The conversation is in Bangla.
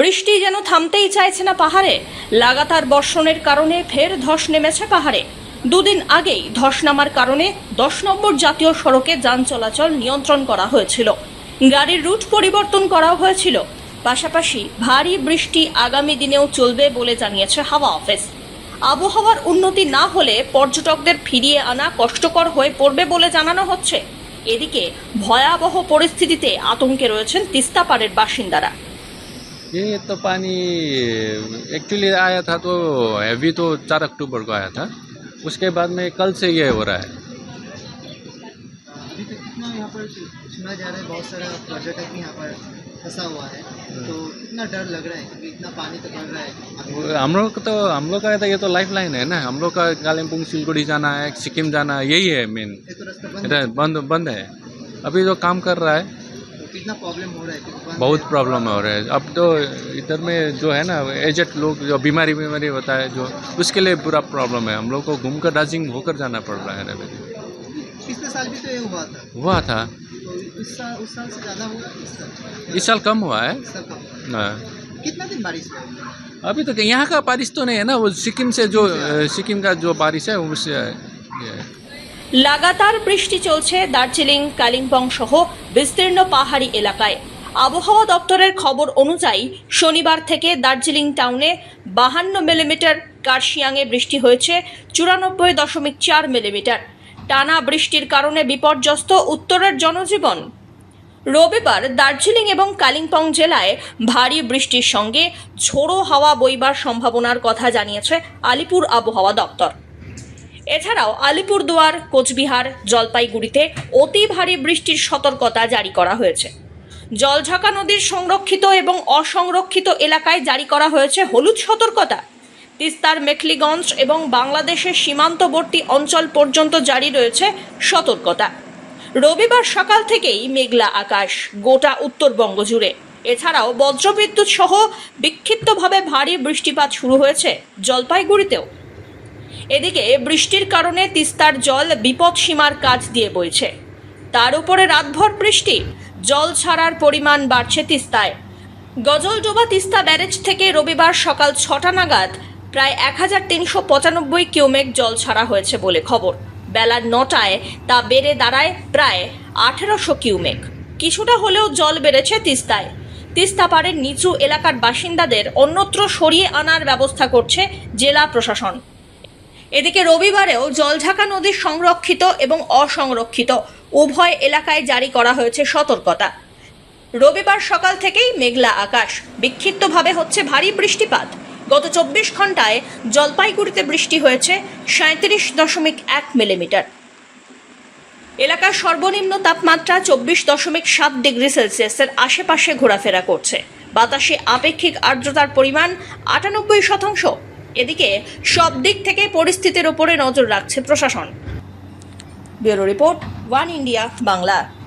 বৃষ্টি যেন থামতেই চাইছে না পাহাড়ে। লাগাতার বর্ষণের কারণে ফের ধস নেমেছে পাহাড়ে। দুদিন আগেই ধস নামার কারণে দশ নম্বর জাতীয় সড়কে যান চলাচল নিয়ন্ত্রণ করা হয়েছিল। গাড়ির রুট পরিবর্তন করাও হয়েছিল। পাশাপাশি ভারী বৃষ্টি আগামী দিনেও চলবে বলে জানিয়েছে হাওয়া অফিস। আবহাওয়ার উন্নতি না হলে পর্যটকদের ফিরিয়ে আনা কষ্টকর হয়ে পড়বে বলে জানানো হচ্ছে। এদিকে ভয়াবহ পরিস্থিতিতে আতঙ্কে রয়েছেন তিস্তাপাড়ের বাসিন্দারা। ये तो पानी एक्चुअली आया था तो अभी तो चार अक्टूबर को आया था। उसके बाद में कल से ये हो रहा है। अभी तक कितना यहाँ पर सुना जा रहा है बहुत सारा पर्यटक यहाँ पर फंसा हुआ है। तो कितना डर लग रहा है क्योंकि इतना पानी तो बढ़ रहा है। हम लोग का तो हम लोग का तो ये तो लाइफ लाइन है ना। हम लोग का कालिम्पोंग सिलगुड़ी जाना है सिक्किम जाना है यही है मेन तो बंद बंद बंद है। अभी जो काम कर रहा है कितना प्रॉब्लम हो रहा है क्योंकि बहुत प्रॉब्लम हो रहा है। अब तो इधर में जो है ना एजेड लोग जो बीमारी बीमारी होता है जो उसके लिए पूरा प्रॉब्लम है। हम लोग को घूम कर दार्जिलिंग होकर जाना पड़ रहा है पिछले साल भी तो ये हुआ था। हुआ था। उस साल उस साल से ज़्यादा हुआ इस साल? कम हुआ है। इस साल कम हुआ। हाँ। कितना दिन बारिश अभी तो यहाँ का बारिश तो नहीं है ना वो सिक्किम से जो सिक्किम का जो बारिश है उससे है। লাগাতার বৃষ্টি চলছে দার্জিলিং, কালিম্পং সহ বিস্তীর্ণ পাহাড়ি এলাকায়। আবহাওয়া দপ্তরের খবর অনুযায়ী, শনিবার থেকে দার্জিলিং টাউনে বাহান্ন মিলিমিটার, কার্শিয়াংয়ে বৃষ্টি হয়েছে চুরানব্বই দশমিক চার মিলিমিটার। টানা বৃষ্টির কারণে বিপর্যস্ত উত্তরের জনজীবন। রবিবার দার্জিলিং এবং কালিম্পং জেলায় ভারী বৃষ্টির সঙ্গে ঝোড়ো হাওয়া বইবার সম্ভাবনার কথা জানিয়েছে আলিপুর আবহাওয়া দপ্তর। এছাড়াও আলিপুরদুয়ার, কোচবিহার, জলপাইগুড়িতে অতি ভারী বৃষ্টির সতর্কতা জারি করা হয়েছে। জলঝাকা নদীর সংরক্ষিত এবং অসংরক্ষিত এলাকায় জারি করা হয়েছে হলুদ সতর্কতা। তিস্তার মেখলিগঞ্জ এবং বাংলাদেশের সীমান্তবর্তী অঞ্চল পর্যন্ত জারি রয়েছে সতর্কতা। রবিবার সকাল থেকেই মেঘলা আকাশ, গোটা উত্তরবঙ্গ জুড়ে। এছাড়াও বজ্রবিদ্যুৎ সহ বিক্ষিপ্তভাবে ভারী বৃষ্টিপাত শুরু হয়েছে জলপাইগুড়িতেও। এদিকে বৃষ্টির কারণে তিস্তার জল বিপদ সীমার কাছ দিয়ে বইছে। তার উপরে রাতভর বৃষ্টি, জল ছাড়ার পরিমাণ বাড়ছে তিস্তায়। গজলডোবা তিস্তা ব্যারেজ থেকে রবিবার সকাল ছটা নাগাদ প্রায় এক হাজার তিনশো পঁচানব্বই কিউমেক জল ছাড়া হয়েছে বলে খবর। বেলা নটায় তা বেড়ে দাঁড়ায় প্রায় আঠেরোশো কিউমেক। কিছুটা হলেও জল বেড়েছে তিস্তায়। তিস্তা পাড়ের নিচু এলাকার বাসিন্দাদের অন্যত্র সরিয়ে আনার ব্যবস্থা করছে জেলা প্রশাসন। এদিকে রবিবারেও জলঢাকা নদীর সংরক্ষিত এবং অসংরক্ষিত। উভয় এলাকায় জারি করা হয়েছে সতর্কতা। রবিবার সকাল থেকেই মেঘলা আকাশ। বিক্ষিপ্তভাবে হচ্ছে ভারী বৃষ্টিপাত। গত চব্বিশ ঘন্টায় জলপাইগুড়িতে বৃষ্টি হয়েছে সাঁত্রিশ দশমিক এক মিলিমিটার। এলাকার সর্বনিম্ন তাপমাত্রা চব্বিশ দশমিক সাত ডিগ্রি সেলসিয়াসের আশেপাশে ঘোরাফেরা করছে। বাতাসে আপেক্ষিক আর্দ্রতার পরিমাণ আটানব্বই শতাংশ। এদিকে সব দিক থেকে পরিস্থিতির ওপরে নজর রাখছে প্রশাসন। Bureau report One India Bangla.